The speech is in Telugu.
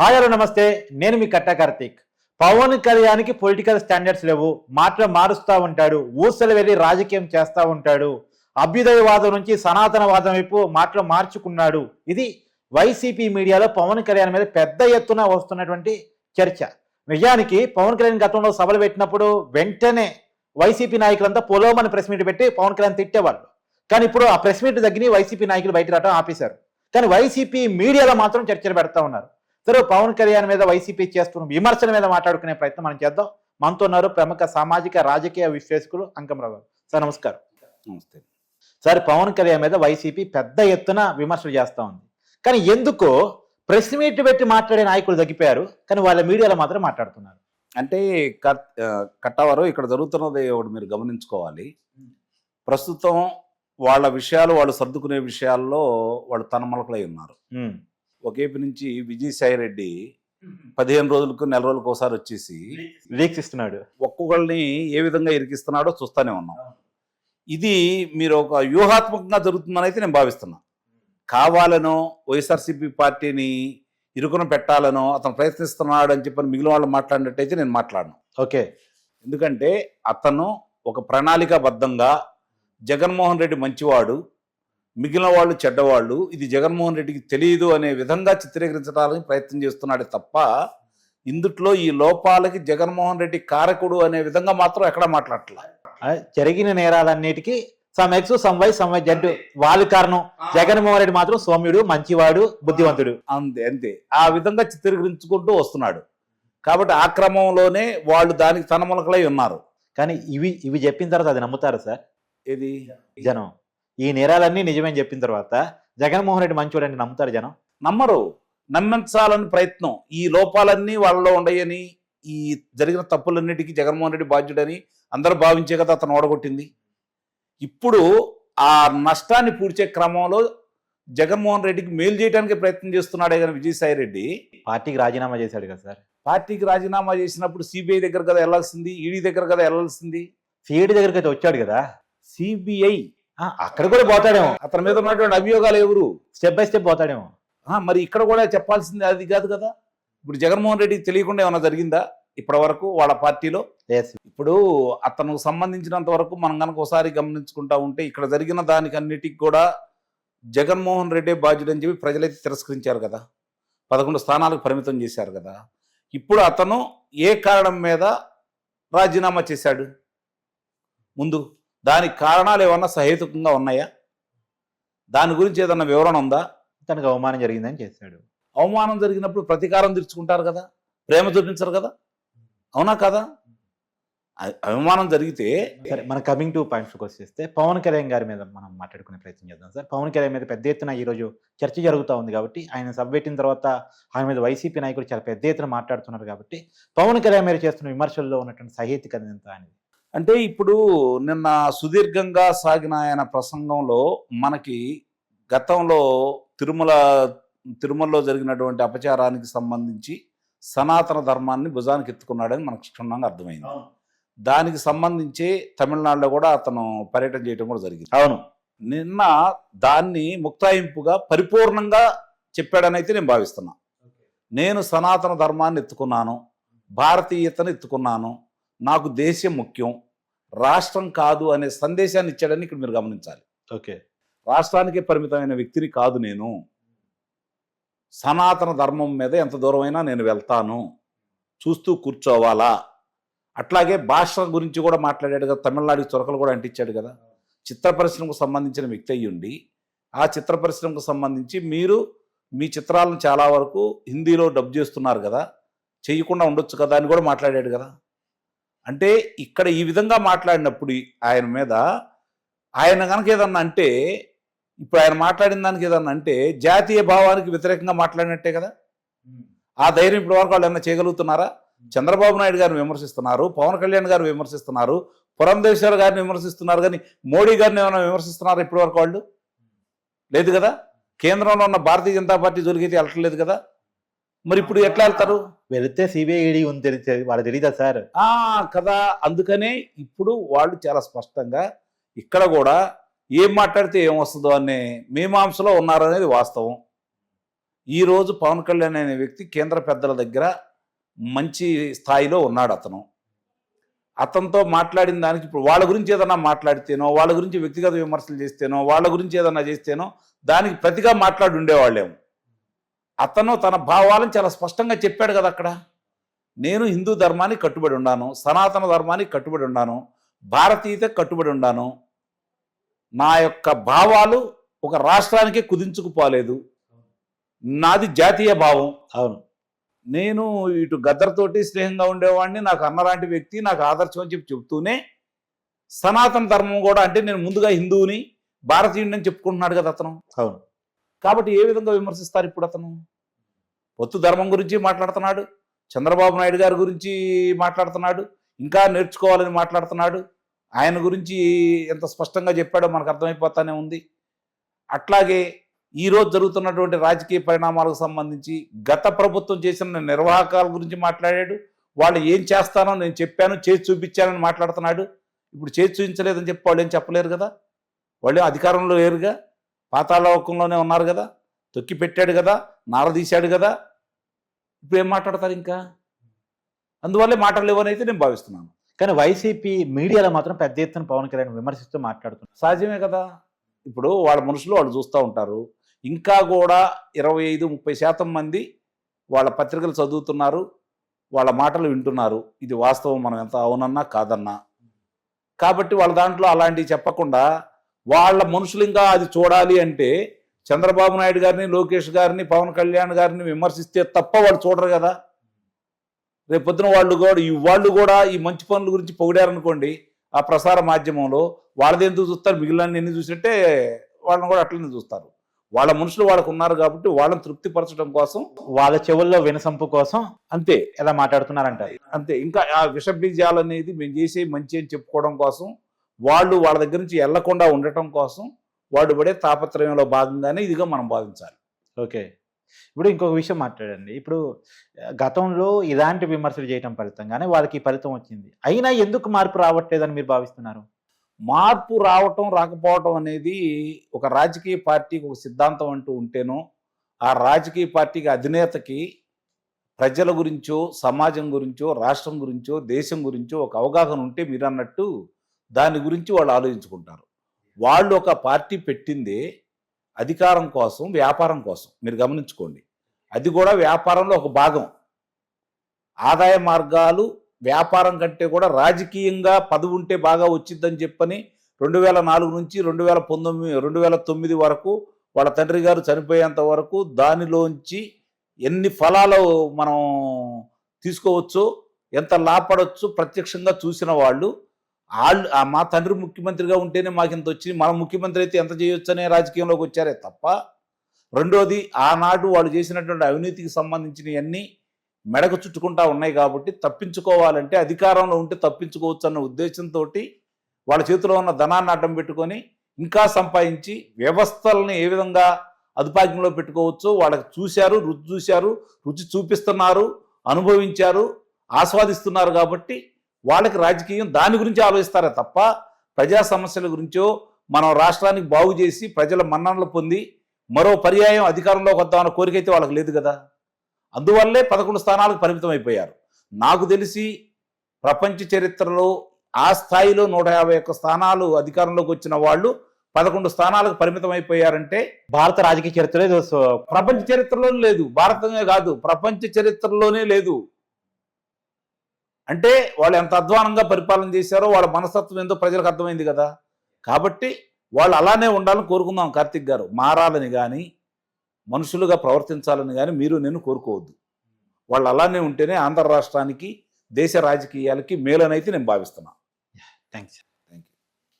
హాయ్ హలో నమస్తే. నేను మీ కట్ట కార్తీక్. పవన్ కళ్యాణ్కి పొలిటికల్ స్టాండర్డ్స్ లేవు. మాటలు మారుస్తూ ఉంటాడు. ఊసలు వెళ్ళి రాజకీయం చేస్తూ ఉంటాడు. అభ్యుదయవాదం నుంచి సనాతనవాదం వైపు మాటలు మార్చుకున్నాడు. ఇది వైసీపీ మీడియాలో పవన్ కళ్యాణ్ మీద పెద్ద ఎత్తున వస్తున్నటువంటి చర్చ. నిజానికి పవన్ కళ్యాణ్ గతంలో సభలు పెట్టినప్పుడు వెంటనే వైసీపీ నాయకులంతా పొలోమని ప్రెస్ మీట్ పెట్టి పవన్ కళ్యాణ్ తిట్టేవాళ్ళు. కానీ ఇప్పుడు ఆ ప్రెస్ మీట్ దగ్గర వైసీపీ నాయకులు బయట రావడం ఆపేశారు. కానీ వైసీపీ మీడియాలో మాత్రం చర్చలు పెడతా ఉన్నారు. సరే పవన్ కళ్యాణ్ మీద వైసీపీ చేస్తున్న విమర్శల మీద మాట్లాడుకునే ప్రయత్నం మనం చేద్దాం. మనతో ఉన్నారు ప్రముఖ సామాజిక రాజకీయ విశ్లేషకులు అంకమరావు గారు. సార్ నమస్కారం. నమస్తే. సార్ పవన్ కళ్యాణ్ మీద వైసీపీ పెద్ద ఎత్తున విమర్శలు చేస్తా ఉంది. కానీ ఎందుకో ప్రెస్ మీట్ పెట్టి మాట్లాడే నాయకులు తగ్గిపోయారు. కానీ వాళ్ళ మీడియాలో మాత్రం మాట్లాడుతున్నారు. అంటే కట్టవారు ఇక్కడ జరుగుతున్నది ఒకటి మీరు గమనించుకోవాలి. ప్రస్తుతం వాళ్ళ విషయాలు వాళ్ళు సర్దుకునే విషయాల్లో వాళ్ళు తనమలకలై ఉన్నారు. ఒకేపు నుంచి విజయసాయి రెడ్డి పదిహేను రోజులకు నెల రోజులకు ఒకసారి వచ్చేసి లీక్స్ ఇస్తున్నాడు ఒక్కొక్కరిని ఏ విధంగా ఇరికిస్తున్నాడో చూస్తూనే ఉన్నాం. ఇది మీరు ఒక వ్యూహాత్మకంగా జరుగుతుందని అయితే నేను భావిస్తున్నా. కావాలనో వైఎస్ఆర్సీపీ పార్టీని ఇరుకున పెట్టాలనో అతను ప్రయత్నిస్తున్నాడు అని చెప్పని మిగిలిన వాళ్ళు మాట్లాడినట్టయితే నేను మాట్లాడను. ఓకే. ఎందుకంటే అతను ఒక ప్రణాళికాబద్ధంగా జగన్మోహన్ రెడ్డి మంచివాడు మిగిలిన వాళ్ళు చెడ్డవాళ్ళు ఇది జగన్మోహన్ రెడ్డికి తెలియదు అనే విధంగా చిత్రీకరించడానికి ప్రయత్నం చేస్తున్నాడే తప్ప ఇందుట్లో ఈ లోపాలకి జగన్మోహన్ రెడ్డి కారకుడు అనే విధంగా మాత్రం ఎక్కడ మాట్లాడట్లా. ఆ, జరిగిన నేరాలన్నిటికీ some X some Y some Y Z వాళ్ళు కారణం. జగన్మోహన్ రెడ్డి మాత్రం సౌమ్యుడు మంచివాడు బుద్ధివంతుడు అంతే అంతే. ఆ విధంగా చిత్రీకరించుకుంటూ వస్తున్నాడు. కాబట్టి ఆ క్రమంలోనే వాళ్ళు దానికి తనములకలై ఉన్నారు. కానీ ఇవి ఇవి చెప్పిన తర్వాత అది నమ్ముతారు సార్? ఇది జనం. ఈ నేరాలన్నీ నిజమని చెప్పిన తర్వాత జగన్మోహన్ రెడ్డి మంచివాడు అని నమ్ముతారు జనం? నమ్మరు. నమ్మించాలని ప్రయత్నం. ఈ లోపాలన్నీ వాళ్ళలో ఉండయని ఈ జరిగిన తప్పులన్నిటికీ జగన్మోహన్ రెడ్డి బాధ్యుడని అందరూ భావించే కదా అతను ఓడగొట్టింది. ఇప్పుడు ఆ నష్టాన్ని పూడ్చే క్రమంలో జగన్మోహన్ రెడ్డికి మేలు చేయడానికి ప్రయత్నం చేస్తున్నాడే కానీ విజయసాయి రెడ్డి. పార్టీకి రాజీనామా చేశాడు కదా సార్? పార్టీకి రాజీనామా చేసినప్పుడు సిబిఐ దగ్గర కదా వెళ్ళాల్సింది ఈడీ దగ్గర కదా వెళ్ళాల్సింది. సిఐడి దగ్గరికి అయితే వచ్చాడు కదా? సిబిఐ అక్కడ కూడా పోతాడేమో. అతని మీద ఉన్నటువంటి అభియోగాలు ఎవరు? స్టెప్ బై స్టెప్ పోతాడేమో. మరి ఇక్కడ కూడా చెప్పాల్సింది అది కాదు కదా? ఇప్పుడు జగన్మోహన్ రెడ్డికి తెలియకుండా ఏమైనా జరిగిందా ఇప్పటి వరకు వాళ్ళ పార్టీలో? ఇప్పుడు అతను సంబంధించినంత వరకు మనం కనుక ఒకసారి గమనించుకుంటా ఉంటే ఇక్కడ జరిగిన దానికి అన్నిటికి కూడా జగన్మోహన్ రెడ్డి బాధ్యుడు అని చెప్పి ప్రజలైతే తిరస్కరించారు కదా. పదకొండు స్థానాలకు పరిమితం చేశారు కదా. ఇప్పుడు అతను ఏ కారణం మీద రాజీనామా చేశాడు? ముందు. దానికి కారణాలు ఏమన్నా సహేతుకంగా ఉన్నాయా? దాని గురించి ఏదన్నా వివరణ ఉందా? తనకు అవమానం జరిగిందని చేశాడు. అవమానం జరిగినప్పుడు ప్రతీకారం తీర్చుకుంటారు కదా? ప్రేమ చూపించరు కదా? అవునా కదా? అవమానం జరిగితే సరే మన కమింగ్ టు పాయింట్స్ వచ్చేస్తే పవన్ కళ్యాణ్ గారి మీద మనం మాట్లాడుకునే ప్రయత్నం చేద్దాం సార్. పవన్ కళ్యాణ్ మీద పెద్ద ఎత్తున ఈ రోజు చర్చ జరుగుతూ ఉంది కాబట్టి ఆయన సభ పెట్టిన తర్వాత ఆయన మీద వైసీపీ నాయకులు చాలా పెద్ద ఎత్తున మాట్లాడుతున్నారు కాబట్టి పవన్ కళ్యాణ్ మీద చేస్తున్న విమర్శల్లో ఉన్నటువంటి సహేతికత ఎంత అనేది అంటే ఇప్పుడు నిన్న సుదీర్ఘంగా సాగిన ఆయన ప్రసంగంలో మనకి గతంలో తిరుమల తిరుమలలో జరిగినటువంటి అపచారానికి సంబంధించి సనాతన ధర్మాన్ని భుజానికి ఎత్తుకున్నాడని మనకు క్షుణ్ణంగా అర్థమైంది. దానికి సంబంధించి తమిళనాడులో కూడా అతను పర్యటన చేయడం కూడా జరిగింది. అవును. నిన్న దాన్ని ముక్తాయింపుగా పరిపూర్ణంగా చెప్పాడని అయితే నేను భావిస్తున్నా. నేను సనాతన ధర్మాన్ని ఎత్తుకున్నాను భారతీయతను ఎత్తుకున్నాను నాకు దేశం ముఖ్యం రాష్ట్రం కాదు అనే సందేశాన్ని ఇచ్చాడని ఇక్కడ మీరు గమనించాలి. ఓకే. రాష్ట్రానికే పరిమితమైన వ్యక్తిని కాదు నేను. సనాతన ధర్మం మీద ఎంత దూరమైనా నేను వెళ్తాను. చూస్తూ కూర్చోవాలా? అట్లాగే భాష గురించి కూడా మాట్లాడాడు కదా తమిళనాడుకి చొరకలు కూడా అంటించాడు కదా. చిత్ర పరిశ్రమకు సంబంధించిన వ్యక్తి అయ్యి ఉండి ఆ చిత్ర పరిశ్రమకు సంబంధించి మీరు మీ చిత్రాలను చాలా వరకు హిందీలో డబ్ చేస్తున్నారు కదా చేయకుండా ఉండొచ్చు కదా అని కూడా మాట్లాడాడు కదా. అంటే ఇక్కడ ఈ విధంగా మాట్లాడినప్పుడు ఆయన మీద ఆయన కనుక ఏదన్నా అంటే ఇప్పుడు ఆయన మాట్లాడిన దానికి ఏదన్నా అంటే జాతీయ భావానికి వ్యతిరేకంగా మాట్లాడినట్టే కదా? ఆ ధైర్యం ఇప్పటి వరకు వాళ్ళు ఏమన్నా చేయగలుగుతున్నారా? చంద్రబాబు నాయుడు గారిని విమర్శిస్తున్నారు పవన్ కళ్యాణ్ గారు విమర్శిస్తున్నారు పురంధేశ్వర్ గారిని విమర్శిస్తున్నారు కానీ మోడీ గారిని ఏమైనా విమర్శిస్తున్నారు ఇప్పటి వరకు వాళ్ళు? లేదు కదా? కేంద్రంలో ఉన్న భారతీయ జనతా పార్టీ జోలికైతే వెళ్ళట్లేదు కదా? మరి ఇప్పుడు ఎట్లా వెళ్తారు వెళితే సిబిఐడి ఉంది తెలిసేది వాళ్ళకి తెలియదా సార్? ఆ కదా. అందుకనే ఇప్పుడు వాళ్ళు చాలా స్పష్టంగా ఇక్కడ కూడా ఏం మాట్లాడితే ఏం వస్తుందో అనే మీమాంసలో ఉన్నారనేది వాస్తవం. ఈరోజు పవన్ కళ్యాణ్ అనే వ్యక్తి కేంద్ర పెద్దల దగ్గర మంచి స్థాయిలో ఉన్నాడు అతను. అతనితో మాట్లాడిన దానికి ఇప్పుడు వాళ్ళ గురించి ఏదన్నా మాట్లాడితేనో వాళ్ళ గురించి వ్యక్తిగత విమర్శలు చేస్తేనో వాళ్ళ గురించి ఏదన్నా చేస్తేనో దానికి ప్రతిగా మాట్లాడి ఉండేవాళ్ళేమో అతను తన భావాలను చాలా స్పష్టంగా చెప్పాడు కదా అక్కడ. నేను హిందూ ధర్మానికి కట్టుబడి ఉన్నాను సనాతన ధర్మానికి కట్టుబడి ఉన్నాను భారతీయత కట్టుబడి ఉన్నాను. నా యొక్క భావాలు ఒక రాష్ట్రానికే కుదించుకుపోలేదు. నాది జాతీయ భావం. అవును. నేను ఇటు గద్దర్తోటి స్నేహంగా ఉండేవాడిని నాకు అన్నలాంటి వ్యక్తి నాకు ఆదర్శం అని చెప్పి చెప్తూనే సనాతన ధర్మం కూడా అంటే నేను ముందుగా హిందువుని భారతీయుడిని అని చెప్పుకుంటున్నాడు కదా అతను. అవును. కాబట్టి ఏ విధంగా విమర్శిస్తారు ఇప్పుడు అతను? పొత్తు ధర్మం గురించి మాట్లాడుతున్నాడు చంద్రబాబు నాయుడు గారి గురించి మాట్లాడుతున్నాడు ఇంకా నేర్చుకోవాలని మాట్లాడుతున్నాడు. ఆయన గురించి ఎంత స్పష్టంగా చెప్పాడో మనకు అర్థమైపోతానే ఉంది. అట్లాగే ఈరోజు జరుగుతున్నటువంటి రాజకీయ పరిణామాలకు సంబంధించి గత ప్రభుత్వం చేసిన నిర్వాహకాల గురించి మాట్లాడాడు. వాళ్ళు ఏం చేస్తానో నేను చెప్పాను చేసి చూపించానని మాట్లాడుతున్నాడు. ఇప్పుడు చేసి చూపించలేదని చెప్పి వాళ్ళు ఏం చెప్పలేరు కదా? వాళ్ళు అధికారంలో లేరుగా? పాతాళలోకంలోనే ఉన్నారు కదా తొక్కి పెట్టాడు కదా నారదీశాడు కదా. ఇప్పుడు ఏం మాట్లాడతారు ఇంకా? అందువల్లే మాటలు అయితే నేను భావిస్తున్నాను. కానీ వైసీపీ మీడియాలో మాత్రం పెద్ద ఎత్తున పవన్ కళ్యాణ్ విమర్శిస్తూ మాట్లాడుతున్నారు. సహజమే కదా. ఇప్పుడు వాళ్ళ మనుషులు వాళ్ళు చూస్తూ ఉంటారు. ఇంకా కూడా ఇరవై ఐదు ముప్పై శాతం మంది వాళ్ళ పత్రికలు చదువుతున్నారు వాళ్ళ మాటలు వింటున్నారు. ఇది వాస్తవం మనం ఎంత అవునన్నా కాదన్నా. కాబట్టి వాళ్ళ దాంట్లో అలాంటివి చెప్పకుండా వాళ్ళ మనుషులు ఇంకా అది చూడాలి అంటే చంద్రబాబు నాయుడు గారిని లోకేష్ గారిని పవన్ కళ్యాణ్ గారిని విమర్శిస్తే తప్ప వాళ్ళు చూడరు కదా. రేపు పొద్దున వాళ్ళు కూడా ఈ వాళ్ళు కూడా ఈ మంచి పనుల గురించి పొగిడారనుకోండి ఆ ప్రసార మాధ్యమంలో వాళ్ళది ఎందుకు చూస్తారు? మిగిలిన ఎన్ని చూసినట్టే వాళ్ళని కూడా అట్లనే చూస్తారు. వాళ్ళ మనుషులు వాళ్ళకు ఉన్నారు కాబట్టి వాళ్ళని తృప్తిపరచడం కోసం వాళ్ళ చెవుల్లో వినసంపు కోసం అంతే. ఎలా మాట్లాడుతున్నారంటారు అంతే. ఇంకా ఆ విష బీజాలు అనేది మేము చేసే మంచి అని చెప్పుకోవడం కోసం వాళ్ళు వాళ్ళ దగ్గర నుంచి వెళ్ళకుండా ఉండటం కోసం వాడు పడే తాపత్రయంలో భాగంగానే ఇదిగా మనం భావించాలి ఓకే. ఇప్పుడు ఇంకొక విషయం మాట్లాడండి. ఇప్పుడు గతంలో ఇలాంటి విమర్శలు చేయటం ఫలితంగానే వాళ్ళకి ఫలితం వచ్చింది. అయినా ఎందుకు మార్పు రావట్లేదని మీరు భావిస్తున్నారు? మార్పు రావటం రాకపోవటం అనేది ఒక రాజకీయ పార్టీకి ఒక సిద్ధాంతం అంటూ ఉంటేనో ఆ రాజకీయ పార్టీకి అధినేతకి ప్రజల గురించో సమాజం గురించో రాష్ట్రం గురించో దేశం గురించో ఒక అవగాహన ఉంటే మీరు అన్నట్టు దాని గురించి వాళ్ళు ఆలోచించుకుంటారు. వాళ్ళు ఒక పార్టీ పెట్టింది అధికారం కోసం వ్యాపారం కోసం. మీరు గమనించుకోండి. అది కూడా వ్యాపారంలో ఒక భాగం. ఆదాయ మార్గాలు వ్యాపారం కంటే కూడా రాజకీయంగా పదవి ఉంటే బాగా వచ్చిందని చెప్పని రెండు వేల నాలుగు నుంచి రెండు వేల పంతొమ్మిది రెండు వేల తొమ్మిది వరకు వాళ్ళ తండ్రి గారు చనిపోయేంత వరకు దానిలోంచి ఎన్ని ఫలాలు మనం తీసుకోవచ్చు ఎంత లాభపడవచ్చు ప్రత్యక్షంగా చూసిన వాళ్ళు వాళ్ళు మా తండ్రి ముఖ్యమంత్రిగా ఉంటేనే మాకు ఇంత వచ్చింది. మన ముఖ్యమంత్రి అయితే ఎంత చేయొచ్చు అనే రాజకీయంలోకి వచ్చారే తప్ప రెండోది ఆనాడు వాళ్ళు చేసినటువంటి అవినీతికి సంబంధించినవన్నీ మెడకు చుట్టుకుంటా ఉన్నాయి కాబట్టి తప్పించుకోవాలంటే అధికారంలో ఉంటే తప్పించుకోవచ్చు అన్న ఉద్దేశంతో వాళ్ళ చేతిలో ఉన్న ధనాన్ని అడ్డం పెట్టుకొని ఇంకా సంపాదించి వ్యవస్థలను ఏ విధంగా అదుపాకంలో పెట్టుకోవచ్చు వాళ్ళకి చూశారు రుచి చూశారు రుచి చూపిస్తున్నారు అనుభవించారు ఆస్వాదిస్తున్నారు కాబట్టి వాళ్ళకి రాజకీయం దాని గురించి ఆలోచిస్తారే తప్ప ప్రజా సమస్యల గురించో మనం రాష్ట్రానికి బాగు చేసి ప్రజల మన్ననలు పొంది మరో పర్యాయం అధికారంలోకి వద్దామన్న కోరిక అయితే వాళ్ళకి లేదు కదా. అందువల్లే పదకొండు స్థానాలకు పరిమితం అయిపోయారు. నాకు తెలిసి ప్రపంచ చరిత్రలో ఆ స్థాయిలో నూట యాభై ఒక్క స్థానాలు అధికారంలోకి వచ్చిన వాళ్ళు పదకొండు స్థానాలకు పరిమితం అయిపోయారంటే భారత రాజకీయ చరిత్రలో ప్రపంచ చరిత్రలోనే లేదు. భారతమే కాదు ప్రపంచ చరిత్రలోనే లేదు. అంటే వాళ్ళు ఎంత అధ్వానంగా పరిపాలన చేశారో వాళ్ళ మనస్తత్వం ఏందో ప్రజలకు అర్థమైంది కదా. కాబట్టి వాళ్ళు అలానే ఉండాలని కోరుకుందాం కార్తిక్ గారు. మారాలని కానీ మనుషులుగా ప్రవర్తించాలని కానీ మీరు నేను కోరుకోవద్దు. వాళ్ళు అలానే ఉంటేనే ఆంధ్ర రాష్ట్రానికి దేశ రాజకీయాలకి మేలనైతే నేను భావిస్తున్నాను థ్యాంక్స్